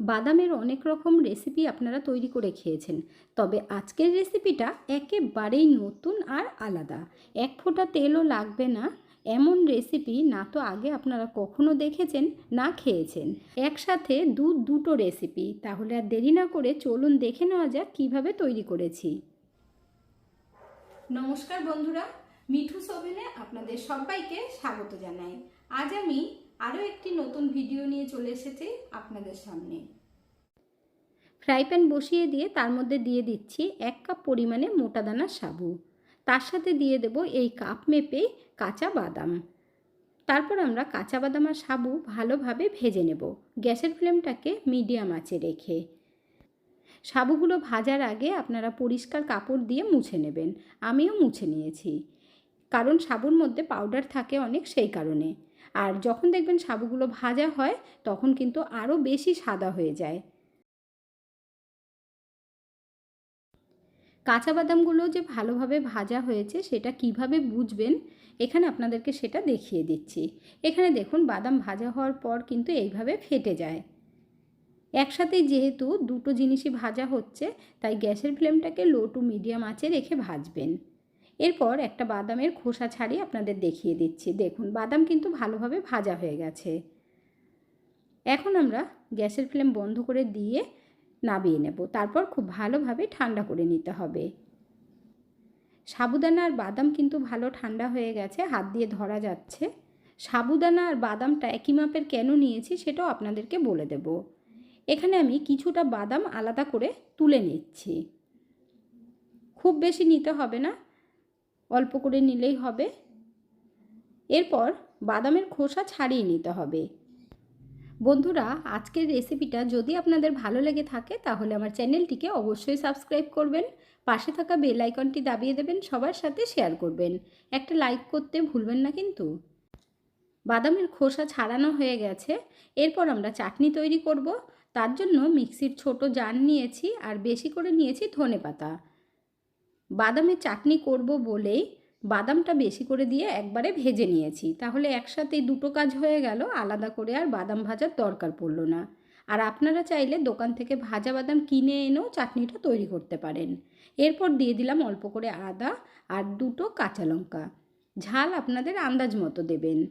বাদামের অনেক রকম রেসিপি আপনারা তৈরি করে খেয়েছেন। তবে আজকের রেসিপিটা একেবারেই নতুন আর আলাদা। এক ফোঁটা তেলও লাগবে না, এমন রেসিপি না তো আগে আপনারা কখনো দেখেছেন, না খেয়েছেন। একসাথে দু দুটো রেসিপি তাহলে আর দেরি না করে চলুন দেখে নেওয়া যাক কীভাবে তৈরি করেছি। নমস্কার বন্ধুরা, মিঠু সোভেনে আপনাদের সবাইকে স্বাগত জানাই। আজ আমি আরও একটি নতুন ভিডিও নিয়ে চলে এসেছি আপনাদের সামনে। ফ্রাই প্যান বসিয়ে দিয়ে তার মধ্যে দিয়ে দিচ্ছি এক কাপ পরিমাণে মোটা দানার সাবু। তার সাথে দিয়ে দেব এই কাপ মেপেই কাঁচা বাদাম। তারপর আমরা কাঁচা বাদাম আর সাবু ভালোভাবে ভেজে নেব। গ্যাসের ফ্লেমটাকে মিডিয়াম আঁচে রেখে। সাবুগুলো ভাজার আগে আপনারা পরিষ্কার কাপড় দিয়ে মুছে নেবেন। আমিও মুছে নিয়েছি। কারণ সাবুর মধ্যে পাউডার থাকে অনেক সেই কারণে। আর যখন দেখবেন সাবুগুলো ভাজা হয়, তখন কিন্তু আরও বেশি সাদা হয়ে যায়। কাঁচা বাদামগুলো যে ভালোভাবে ভাজা হয়েছে, সেটা কীভাবে বুঝবেন? এখানে আপনাদেরকে সেটা দেখিয়ে দিচ্ছি। এখানে দেখুন, বাদাম ভাজা হওয়ার পর কিন্তু এইভাবে ফেটে যায়। একসাথে যেহেতু দুটো জিনিসই ভাজা হচ্ছে, তাই গ্যাসের ফ্লেমটাকে লো টু মিডিয়াম আঁচে রেখে ভাজবেন। এরপর একটা বাদামের খোসা ছাড়িয়ে আপনাদের দেখিয়ে দিচ্ছি। দেখুন, বাদাম কিন্তু ভালোভাবে ভাজা হয়ে গেছে। এখন আমরা গ্যাসের ফ্লেম বন্ধ করে দিয়ে নাবিয়ে নেব। তারপর খুব ভালোভাবে ঠান্ডা করে নিতে হবে। সাবুদানা আর বাদাম কিন্তু ভালো ঠান্ডা হয়ে গেছে, হাত দিয়ে ধরা যাচ্ছে। সাবুদানা আর বাদামটা একই মাপের কেন নিয়েছি সেটাও আপনাদেরকে বলে দেব। এখানে আমি কিছুটা বাদাম আলাদা করে তুলে নিচ্ছি। খুব বেশি নিতে হবে না অল্প করে নিলেই হবে। এরপর বাদামের খোসা ছাড়িয়ে নিতে হবে। বন্ধুরা, আজকের রেসিপিটা যদি আপনাদের ভালো লেগে থাকে, তাহলে আমার চ্যানেলটিকে অবশ্যই সাবস্ক্রাইব করবেন। পাশে থাকা বেল আইকনটি দাবিয়ে দেবেন, সবার সাথে শেয়ার করবেন। একটা লাইক করতে ভুলবেন না কিন্তু। বাদামের খোসা ছাড়ানো হয়ে গেছে। এরপর আমরা চাটনি তৈরি করব। তার জন্য মিক্সির ছোট জার নিয়েছি আর বেশি করে নিয়েছি ধনে পাতা বাদামের চাটনি করব বলেই বাদামটা বেশি করে দিয়ে একবারে ভেজে নিয়েছি। তাহলে একসাথেই দুটো কাজ হয়ে গেল, আলাদা করে আর বাদাম ভাজার দরকার পড়ল না। আর আপনারা চাইলে দোকান থেকে ভাজা বাদাম কিনে এনেও চাটনিটা তৈরি করতে পারেন। এরপর দিয়ে দিলাম অল্প করে আদা আর দুটো কাঁচা লঙ্কা। ঝাল আপনাদের আন্দাজ মতো দেবেন।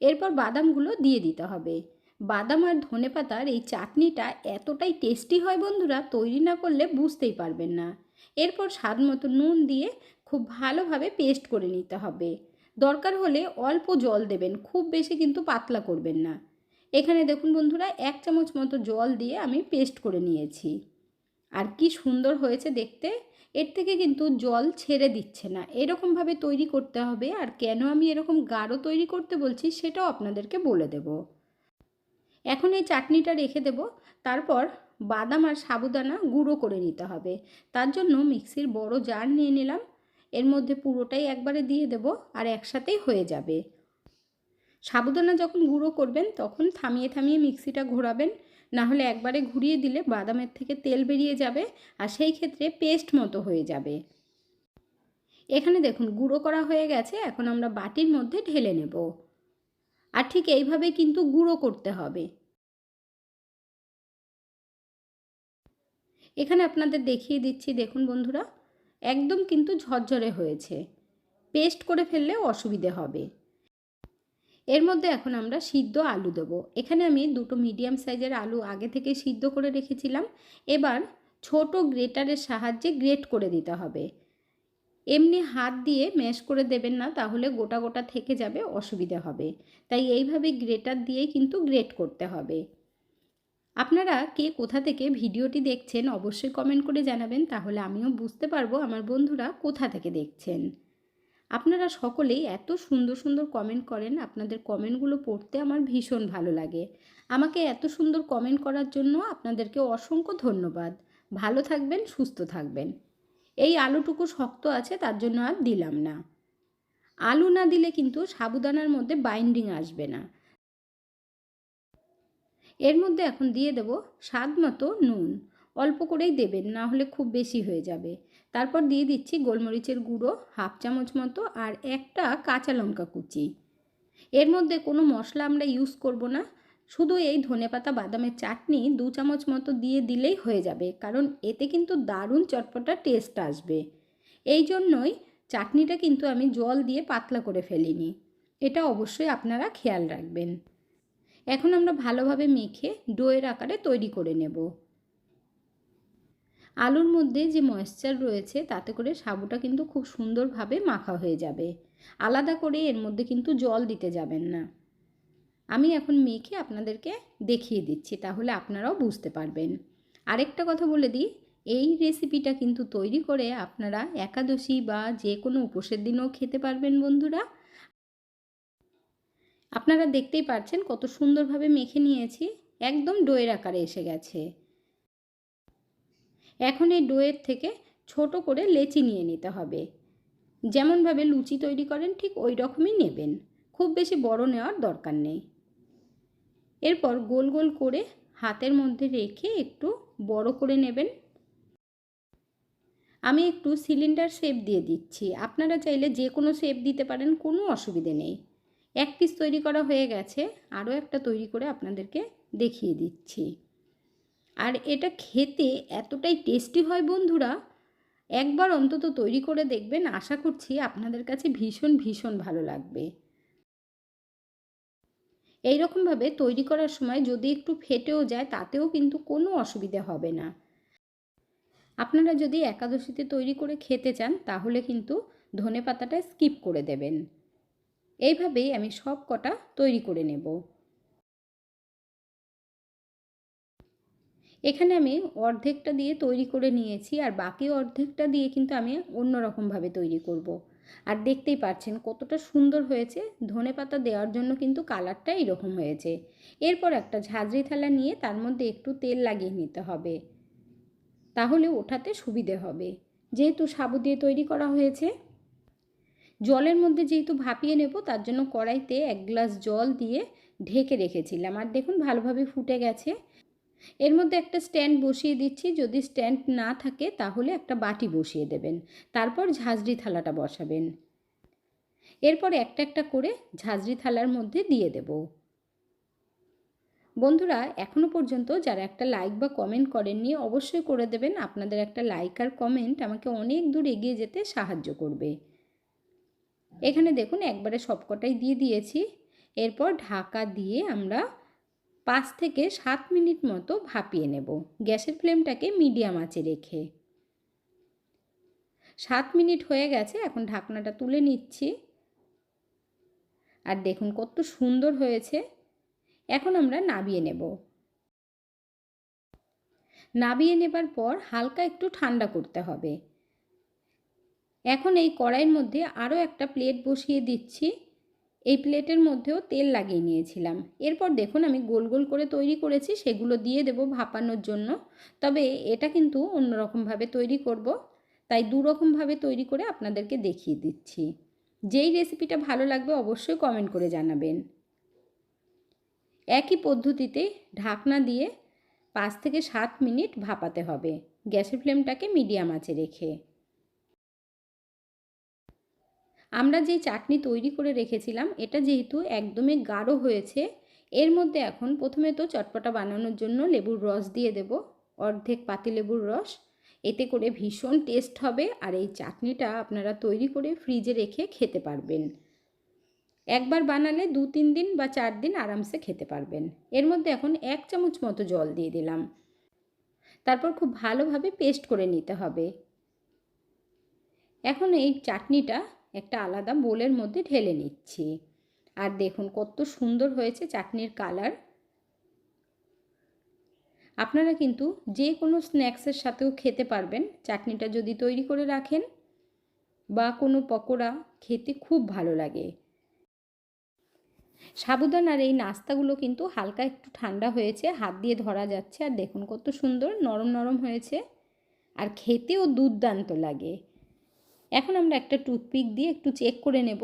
এরপর বাদামগুলো দিয়ে দিতে হবে। বাদাম আর ধনে পাতার এই চাটনিটা এতটাই টেস্টি হয় বন্ধুরা, তৈরি না করলে বুঝতেই পারবেন না। এরপর স্বাদ মতো নুন দিয়ে খুব ভালোভাবে পেস্ট করে নিতে হবে। দরকার হলে অল্প জল দেবেন, খুব বেশি কিন্তু পাতলা করবেন না। এখানে দেখুন বন্ধুরা, এক চামচ মতো জল দিয়ে আমি পেস্ট করে নিয়েছি। আর কি সুন্দর হয়েছে দেখতে, এর থেকে কিন্তু জল ছেড়ে দিচ্ছে না। এরকমভাবে তৈরি করতে হবে, আর কেন আমি এরকম গাঢ় তৈরি করতে বলছি সেটাও আপনাদেরকে বলে দেব। এখন এই চাটনিটা রেখে দেব, তারপর বাদাম আর সাবুদানা গুঁড়ো করে নিতে হবে। তার জন্য মিক্সির বড় জার নিয়ে নিলাম। এর মধ্যে পুরোটাই একবারে দিয়ে দেব আর একসাথেই হয়ে যাবে। সাবুদানা যখন গুঁড়ো করবেন, তখন থামিয়ে থামিয়ে মিক্সিটা ঘোরাবেন। না হলে একবারে ঘুরিয়ে দিলে বাদামের থেকে তেল বেরিয়ে যাবে আর সেই ক্ষেত্রে পেস্ট মতো হয়ে যাবে। এখানে দেখুন, গুঁড়ো করা হয়ে গেছে। এখন আমরা বাটির মধ্যে ঢেলে নেব। আর ঠিক এইভাবে কিন্তু গুঁড়ো করতে হবে। এখানে আপনাদের দেখিয়ে দিচ্ছি, দেখুন বন্ধুরা, একদম কিন্তু ঝরঝরে হয়েছে। পেস্ট করে ফেললেও অসুবিধে হবে। এর মধ্যে এখন আমরা সিদ্ধ আলু দেবো। এখানে আমি দুটো মিডিয়াম সাইজের আলু আগে থেকে সিদ্ধ করে রেখেছিলাম। এবার ছোট গ্রেটারের সাহায্যে গ্রেট করে দিতে হবে। এমনি হাত দিয়ে ম্যাশ করে দেবেন না, তাহলে গোটা গোটা থেকে যাবে, অসুবিধা হবে। তাই এইভাবে গ্রেটার দিয়েই কিন্তু গ্রেট করতে হবে। আপনারা কে কোথা থেকে ভিডিওটি দেখছেন অবশ্যই কমেন্ট করে জানাবেন, তাহলে আমিও বুঝতে পারব আমার বন্ধুরা কোথা থেকে দেখছেন। আপনারা সকলেই এত সুন্দর সুন্দর কমেন্ট করেন, আপনাদের কমেন্টগুলো পড়তে আমার ভীষণ ভালো লাগে। আমাকে এত সুন্দর কমেন্ট করার জন্য আপনাদেরকে অসংখ্য ধন্যবাদ। ভালো থাকবেন, সুস্থ থাকবেন। এই আলুটুকু শক্ত আছে, তার জন্য আর দিলাম না। আলু না দিলে কিন্তু সাবুদানার মধ্যে বাইন্ডিং আসবে না। এর মধ্যে এখন দিয়ে দেব স্বাদ মতো নুন। অল্প করেই দেবেন, না হলে খুব বেশি হয়ে যাবে। তারপর দিয়ে দিচ্ছি গোলমরিচের গুঁড়ো, হাফ চামচ মতো আর একটা কাঁচা লঙ্কা কুচি। এর মধ্যে কোনো মশলা আমরা ইউজ করব না। শুধু এই ধনেপাতা বাদামের চাটনি দু চামচ মতো দিয়ে দিলেই হয়ে যাবে, কারণ এতে কিন্তু দারুণ চটপটা টেস্ট আসবে। এই জন্যই চাটনিটা কিন্তু আমি জল দিয়ে পাতলা করে ফেলিনি। এটা অবশ্যই আপনারা খেয়াল রাখবেন। এখন আমরা ভালোভাবে মেখে ডোয়ের আকারে তৈরি করে নেব। আলুর মধ্যে যে ময়েশ্চার রয়েছে, তাতে করে সাবুটা কিন্তু খুব সুন্দরভাবে মাখা হয়ে যাবে। আলাদা করে এর মধ্যে কিন্তু জল দিতে যাবেন না। আমি এখন মেখে আপনাদেরকে দেখিয়ে দিচ্ছি, তাহলে আপনারাও বুঝতে পারবেন। আরেকটা কথা বলে দিই, এই রেসিপিটা কিন্তু তৈরি করে আপনারা একাদশী বা যে কোনো উপোসের দিনও খেতে পারবেন বন্ধুরা। আপনারা দেখতেই পাচ্ছেন কত সুন্দরভাবে মেখে নিয়েছি, একদম ডোয়ের আকারে এসে গেছে। এখন এই ডোয়ের থেকে ছোট করে লেচি নিয়ে নিতে হবে। যেমনভাবে লুচি তৈরি করেন, ঠিক ওই রকমই নেবেন। খুব বেশি বড় নেওয়ার দরকার নেই। এরপর গোল গোল করে হাতের মধ্যে রেখে একটু বড় করে নেবেন। আমি একটু সিলিন্ডার শেপ দিয়ে দিচ্ছি। আপনারা চাইলে যে কোনো শেপ দিতে পারেন, কোনো অসুবিধে নেই। এক পিস তৈরি করা হয়ে গেছে, আরও একটা তৈরি করে আপনাদেরকে দেখিয়ে দিচ্ছি। আর এটা খেতে এতটাই টেস্টি হয় বন্ধুরা, একবার অন্তত তৈরি করে দেখবেন, আশা করছি আপনাদের কাছে ভীষণ ভীষণ ভালো লাগবে। এই রকমভাবে তৈরি করার সময় যদি একটু ফেটেও যায়, তাতেও কিন্তু কোনো অসুবিধা হবে না। আপনারা যদি একাদশীতে তৈরি করে খেতে চান, তাহলে কিন্তু ধনে পাতাটা স্কিপ করে দেবেন। এইভাবেই আমি সব কটা তৈরি করে নেব। এখানে আমি অর্ধেকটা দিয়ে তৈরি করে নিয়েছি আর বাকি অর্ধেকটা দিয়ে কিন্তু আমি অন্য রকমভাবে তৈরি করব। আর দেখতেই পাচ্ছেন কতটা সুন্দর হয়েছে, ধনে পাতা দেওয়ার জন্য কিন্তু কালারটা এরকম হয়েছে। এরপর একটা ঝাঁঝরি থালা নিয়ে তার মধ্যে একটু তেল লাগিয়ে নিতে হবে। তাহলে ওঠাতে সুবিধে হবে। যেহেতু সাবু দিয়ে তৈরি করা হয়েছে জলের মধ্যে যেহেতু ভাপিয়ে নেব, তার জন্য কড়াইতে এক গ্লাস জল দিয়ে ঢেকে রেখেছিলাম। আর দেখুন, ভালোভাবে ফুটে গেছে। এর মধ্যে একটা স্ট্যান্ড বসিয়ে দিচ্ছি। যদি স্ট্যান্ড না থাকে, তাহলে একটা বাটি বসিয়ে দেবেন। তারপর ঝাঁঝরি থালাটা বসাবেন। এরপর একটা একটা করে ঝাঁঝরি থালার মধ্যে দিয়ে দেব। বন্ধুরা এখনও পর্যন্ত যারা একটা লাইক বা কমেন্ট করেননি, অবশ্যই করে দেবেন। আপনাদের একটা লাইক আর কমেন্ট আমাকে অনেক দূর এগিয়ে যেতে সাহায্য করবে। এখানে দেখুন একবারে সবকটাই দিয়ে দিয়েছি। এরপর ঢাকা দিয়ে আমরা পাঁচ থেকে সাত মিনিট মতো ভাপিয়ে নেব। গ্যাসের ফ্লেমটাকে মিডিয়াম আঁচে রেখে। সাত মিনিট হয়ে গেছে, এখন ঢাকনাটা তুলে নিচ্ছি। আর দেখুন কত সুন্দর হয়েছে। এখন আমরা নাবিয়ে নেব। নাবিয়ে নেবার পর হালকা একটু ঠান্ডা করতে হবে। এখন এই কড়াইয়ের মধ্যে আরও একটা প্লেট বসিয়ে দিচ্ছি। এই প্লেটের মধ্যেও তেল লাগিয়ে নিয়েছিলাম। এরপর দেখুন আমি গোল গোল করে তৈরি করেছি, সেগুলো দিয়ে দেব ভাপানোর জন্য। তবে এটা কিন্তু অন্যরকমভাবে তৈরি করব, তাই দুরকমভাবে তৈরি করে আপনাদেরকে দেখিয়ে দিচ্ছি। যেই রেসিপিটা ভালো লাগবে অবশ্যই কমেন্ট করে জানাবেন। একই পদ্ধতিতে ঢাকনা দিয়ে পাঁচ থেকে সাত মিনিট ভাপাতে হবে। গ্যাসের ফ্লেমটাকে মিডিয়াম আঁচে রেখে। আমরা যে চাটনি তৈরি করে রেখেছিলাম, এটা যেহেতু একদমই গাঢ় হয়েছে, এর মধ্যে এখন প্রথমে তো চটপটা বানানোর জন্য লেবুর রস দিয়ে দেব, অর্ধেক পাতি লেবুর রস। এতে করে ভীষণ টেস্ট হবে আর এই চাটনিটা আপনারা তৈরি করে ফ্রিজে রেখে খেতে পারবেন। একবার বানালে দু তিন দিন বা চার দিন আরামসে খেতে পারবেন। এর মধ্যে এখন এক চামচ মতো জল দিয়ে দিলাম। তারপর খুব ভালোভাবে পেস্ট করে নিতে হবে। এখন এই চাটনিটা একটা আলাদা বোলের মধ্যে ঢেলে নিচ্ছি। আর দেখুন কত সুন্দর হয়েছে চাটনির কালার। আপনারা কিন্তু যে কোনো স্ন্যাক্সের সাথেও খেতে পারবেন। চাটনিটা যদি তৈরি করে রাখেন বা কোনো পকোড়া খেতে খুব ভালো লাগে। সাবুদানার এই নাস্তাগুলো কিন্তু হালকা একটু ঠান্ডা হয়েছে, হাত দিয়ে ধরা যাচ্ছে। আর দেখুন কত সুন্দর নরম নরম হয়েছে। আর খেতেও দুর্দান্ত লাগে। এখন আমরা একটা টুথপিক দিয়ে একটু চেক করে নেব।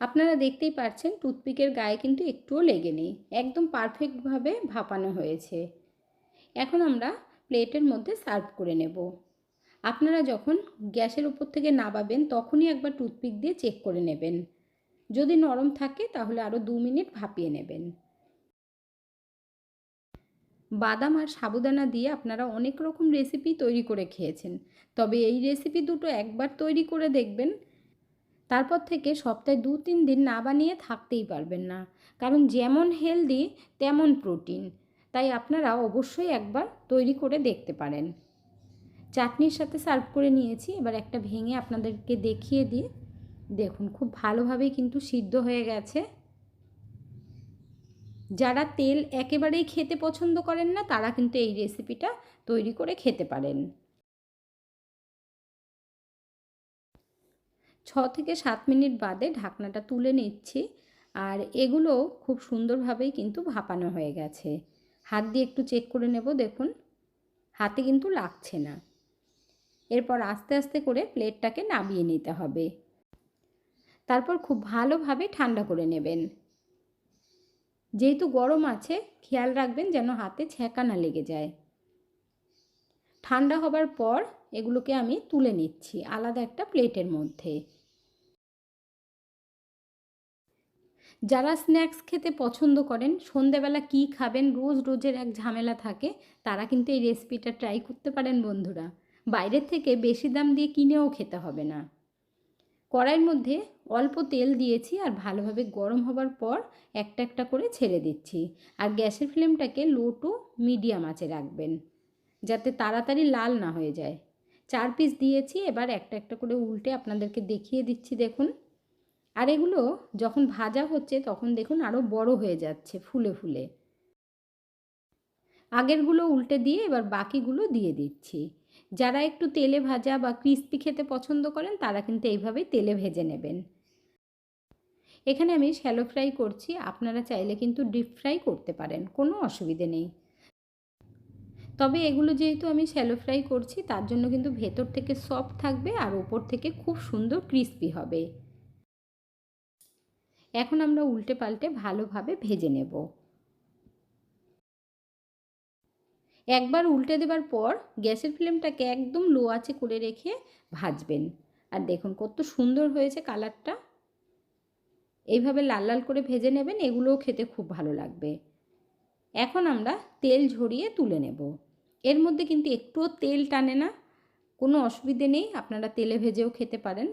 আপনারা দেখতেই পাচ্ছেন টুথপিকের গায়ে কিন্তু একটুও লেগে নেই। একদম পারফেক্টভাবে ভাপানো হয়েছে। এখন আমরা প্লেটের মধ্যে সার্ভ করে নেব। আপনারা যখন গ্যাসের উপর থেকে নাবাবেন তখনই একবার টুথপিক দিয়ে চেক করে নেবেন। যদি নরম থাকে, তাহলে আরও দু মিনিট ভাপিয়ে নেবেন। বাদাম আর সাবুদানা দিয়ে আপনারা অনেক রকম রেসিপি তৈরি করে খেয়েছেন। তবে এই রেসিপি দুটো একবার তৈরি করে দেখবেন। তারপর থেকে সপ্তাহে দু তিন দিন না বানিয়ে থাকতেই পারবেন না। কারণ যেমন হেলদি তেমন প্রোটিন তাই আপনারা অবশ্যই একবার তৈরি করে দেখতে পারেন। চাটনির সাথে সার্ভ করে নিয়েছি। এবার একটা ভেঙে আপনাদেরকে দেখিয়ে দিই দেখুন, খুব ভালোভাবেই কিন্তু সিদ্ধ হয়ে গেছে। যারা তেল একেবারেই খেতে পছন্দ করেন না, তারা কিন্তু এই রেসিপিটা তৈরি করে খেতে পারেন। ছ থেকে সাত মিনিট বাদে ঢাকনাটা তুলে নিচ্ছি আর এগুলো খুব সুন্দরভাবেই কিন্তু ভাপানো হয়ে গেছে। হাত দিয়ে একটু চেক করে নেব, দেখুন। হাতে কিন্তু লাগছে না। এরপর আস্তে আস্তে করে প্লেটটাকে নামিয়ে নিতে হবে। তারপর খুব ভালোভাবে ঠান্ডা করে নেবেন। যেহেতু গরম আছে, খেয়াল রাখবেন যেন হাতে ছ্যাঁকা না লেগে যায়। ঠান্ডা হবার পর এগুলোকে আমি তুলে নিচ্ছি আলাদা একটা প্লেটের মধ্যে। যারা স্ন্যাক্স খেতে পছন্দ করেন সন্ধেবেলা কি খাবেন, রোজ রোজের এক ঝামেলা থাকে, তারা কিন্তু এই রেসিপিটা ট্রাই করতে পারেন বন্ধুরা। বাইরের থেকে বেশি দাম দিয়ে কিনেও খেতে হবে না। কড়াইয়ের মধ্যে অল্প তেল দিয়েছি আর ভালোভাবে গরম হবার পর একটা একটা করে ছেড়ে দিচ্ছি। আর গ্যাসের ফ্লেমটাকে লো টু মিডিয়াম আঁচে রাখবেন, যাতে তাড়াতাড়ি লাল না হয়ে যায়। চার পিস দিয়েছি, এবার একটা একটা করে উল্টে আপনাদেরকে দেখিয়ে দিচ্ছি, দেখুন। আর এগুলো যখন ভাজা হচ্ছে, তখন দেখুন আরও বড় হয়ে যাচ্ছে, ফুলে ফুলে। আগেরগুলো উল্টে দিয়ে এবার বাকিগুলো দিয়ে দিচ্ছি। যারা একটু তেলে ভাজা বা ক্রিস্পি খেতে পছন্দ করেন, তারা কিন্তু এইভাবেই তেলে ভেজে নেবেন। এখানে আমি শ্যালো ফ্রাই করছি, আপনারা চাইলে কিন্তু ডিপ ফ্রাই করতে পারেন, কোনো অসুবিধে নেই। তবে এগুলো যেহেতু আমি শ্যালো ফ্রাই করছি, তার জন্য কিন্তু ভেতর থেকে সফট থাকবে আর ওপর থেকে খুব সুন্দর ক্রিস্পি হবে। এখন আমরা উল্টে পাল্টে ভালোভাবে ভেজে নেব। একবার উল্টে দেবার পর গ্যাসের ফ্লেমটাকে একদম লো আছে করে রেখে ভাজবেন। আর দেখুন কত সুন্দর হয়েছে কালারটা। এইভাবে লাল লাল করে ভেজে নেবেন, এগুলোও খেতে খুব ভালো লাগবে। এখন আমরা তেল ঝরিয়ে তুলে নেব। এর মধ্যে কিন্তু একটুও তেল টানে না। কোনো অসুবিধে নেই, আপনারা তেলে ভেজেও খেতে পারেন।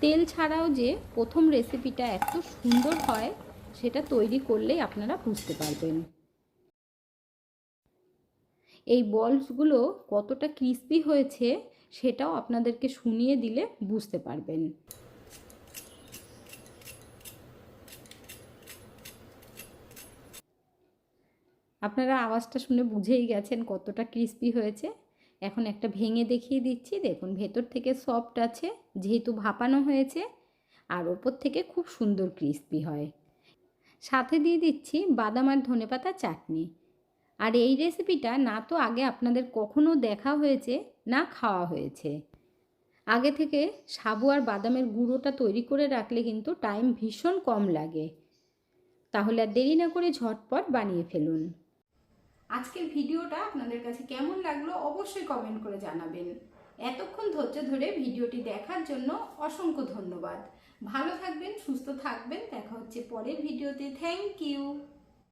তেল ছাড়াও যে প্রথম রেসিপিটা এত সুন্দর হয়, সেটা তৈরি করলেই আপনারা বুঝতে পারবেন। এই বলসগুলো কতটা ক্রিস্পি হয়েছে সেটাও আপনাদেরকে শুনিয়ে দিলে বুঝতে পারবেন। আপনারা আওয়াজটা শুনে বুঝেই গেছেন কতটা ক্রিস্পি হয়েছে। এখন একটা ভেঙে দেখিয়ে দিচ্ছি। দেখুন, ভেতর থেকে সফট আছে, যেহেতু ভাপানো হয়েছে, আর ওপর থেকে খুব সুন্দর ক্রিস্পি হয়। সাথে দিয়ে দিচ্ছি বাদাম আর ধনেপাতা চাটনি। আর এই রেসিপিটা না তো আগে আপনাদের কখনো দেখা হয়েছে, না খাওয়া হয়েছে। আগে থেকে সাবু আর বাদামের গুঁড়োটা তৈরি করে রাখলে কিন্তু টাইম ভীষণ কম লাগে। তাহলে আর দেরি না করে ঝটপট বানিয়ে ফেলুন। আজকের ভিডিওটা আপনাদের কাছে কেমন লাগল অবশ্যই কমেন্ট করে জানাবেন। এতক্ষণ ধৈর্য ধরে ভিডিওটি দেখার জন্য অসংখ্য ধন্যবাদ। ভালো থাকবেন, সুস্থ থাকবেন, দেখা হচ্ছে পরের ভিডিওতে। Thank you